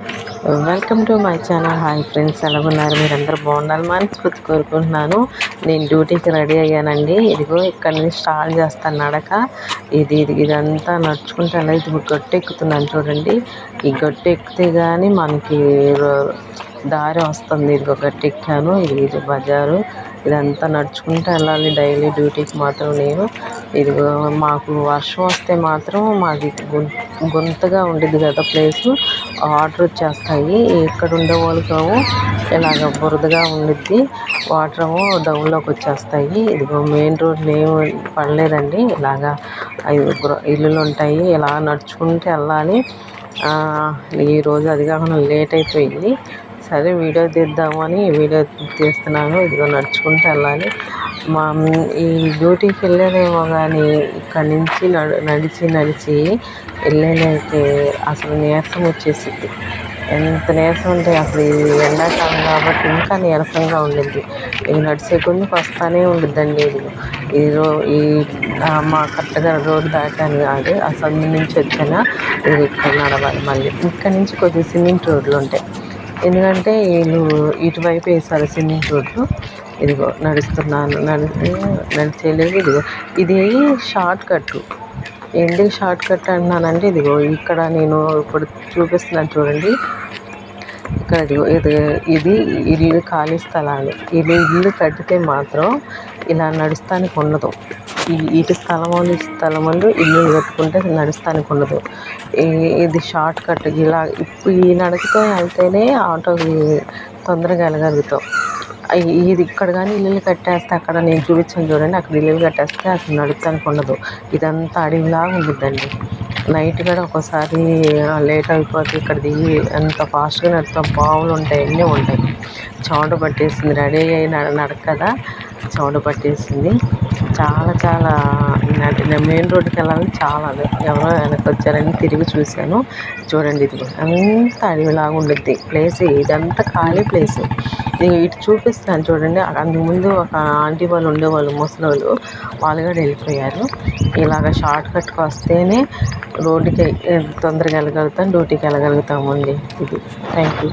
Welcome to my channel hi friends ఎలా ఉన్నారు? మీరందరూ బాగున్నారు? మనస్ఫూర్తి కోరుకుంటున్నాను. నేను డ్యూటీకి రెడీ అయ్యానండి. ఇదిగో ఇక్కడ నుంచి స్టార్ట్ చేస్తాను నడక. ఇది ఇది ఇదంతా నడుచుకుంటే అలా ఇది గట్టు ఎక్కుతున్నాను చూడండి. ఈ గట్టు ఎక్కితే కానీ మనకి దారి వస్తుంది. ఇదిగో గట్టు ఎక్కాను. ఇది ఇది బజారు. ఇదంతా నడుచుకుంటూ వెళ్ళాలి. డైలీ డ్యూటీకి మాత్రం నేను. ఇదిగో మాకు వర్షం వస్తే మాత్రం మాది గుంతగా ఉండేది కదా ప్లేసు. వాటర్ వచ్చేస్తాయి. ఇక్కడ ఉండే వాళ్ళకేమో ఇలాగ బురదగా ఉండిద్ది. వాటర్ ఏమో డౌన్లోకి వచ్చేస్తాయి. ఇదిగో మెయిన్ రోడ్లు ఏమి పడలేదండి. ఇలాగా ఐదు ఇల్లులు ఉంటాయి. ఇలా నడుచుకుంటూ వెళ్ళాలి. ఈరోజు అది కాకుండా లేట్ అయిపోయింది. సరే వీడియో తీద్దామని వీడియో తీస్తున్నాను. ఇదిగో నడుచుకుంటూ వెళ్ళాలి. మా ఈ డ్యూటీకి వెళ్ళేదేమో కానీ ఇక్కడ నుంచి నడు నడిచి నడిచి వెళ్ళేలైతే అసలు నీరసం వచ్చేసింది. ఎంత నీరసం ఉంటే అసలు ఇది ఎండాకాలం కాబట్టి ఇంకా నీరసంగా ఉండింది. ఇది నడిచే కొద్దికి వస్తూనే ఉండిద్దండి ఇది. ఈ రో ఈ మా కరెక్ట్గా రోడ్డు దాటాను కాదు ఆ సందు నుంచి వచ్చాను ఇది ఇక్కడ నడవాలి మళ్ళీ. ఇక్కడ నుంచి కొద్దిగా సిమెంట్ రోడ్లు ఉంటాయి. ఎందుకంటే వీళ్ళు ఇటువైపు వేసారు సిమెంట్ రోడ్డు ఇదిగో నడుస్తున్నాను. నడిచి నడిచేలేదు ఇదిగో ఇది షార్ట్ కట్ ఎందుకు షార్ట్ కట్ అన్నానంటే ఇదిగో ఇక్కడ నేను ఇప్పుడు చూపిస్తున్నాను చూడండి. ఇక్కడ ఇది ఇది ఇల్లు ఖాళీ స్థలాలు. ఇది ఇల్లు కట్టితే మాత్రం ఇలా నడుస్తానికి ఉండదు. ఈ ఇటు స్థలం వాళ్ళు స్థలం వాళ్ళు ఇల్లు కట్టుకుంటే నడుస్తానికి ఉండదు. ఇది షార్ట్ కట్. ఇలా ఇప్పుడు ఈ నడకతో వెళ్తేనే ఆటోకి తొందరగా వెళ్ళగలుగుతాం. ఇది ఇక్కడ కానీ ఇల్లులు కట్టేస్తే అక్కడ నేను చూపించాను చూడండి అక్కడ ఇల్లు కట్టేస్తే అసలు నడుస్తానికి ఉండదు. ఇదంతా అడవిలాగా ఉంటుందండి నైట్ కూడా ఒక్కోసారి లేట్ అయిపోతే ఇక్కడ దిగి ఎంత ఫాస్ట్గా నడుస్తాం పావులు ఉంటాయి అన్నీ ఉంటాయి. చౌడు పట్టేసింది రెడీ అయిన నడకదా? కదా పట్టేసింది. చాలా చాలా మెయిన్ రోడ్డుకి వెళ్ళాలని చాలా ఎవరో వెనక్కి వచ్చారని తిరిగి చూశాను. చూడండి ఇది అంత అడవిలాగా ఉండుద్ది. ప్లేస్ ఇదంతా ఖాళీ ప్లేస్ నేను ఇటు చూపిస్తాను చూడండి. అందుకు ముందు ఒక ఆంటీ వాళ్ళు ఉండేవాళ్ళు ముసలి వాళ్ళు వాళ్ళు కూడా వెళ్ళిపోయారు. ఇలాగ షార్ట్ కట్కి వస్తేనే రోడ్డుకి తొందరగా వెళ్ళగలుగుతాం డ్యూటీకి వెళ్ళగలుగుతామండి ఇది. Thank you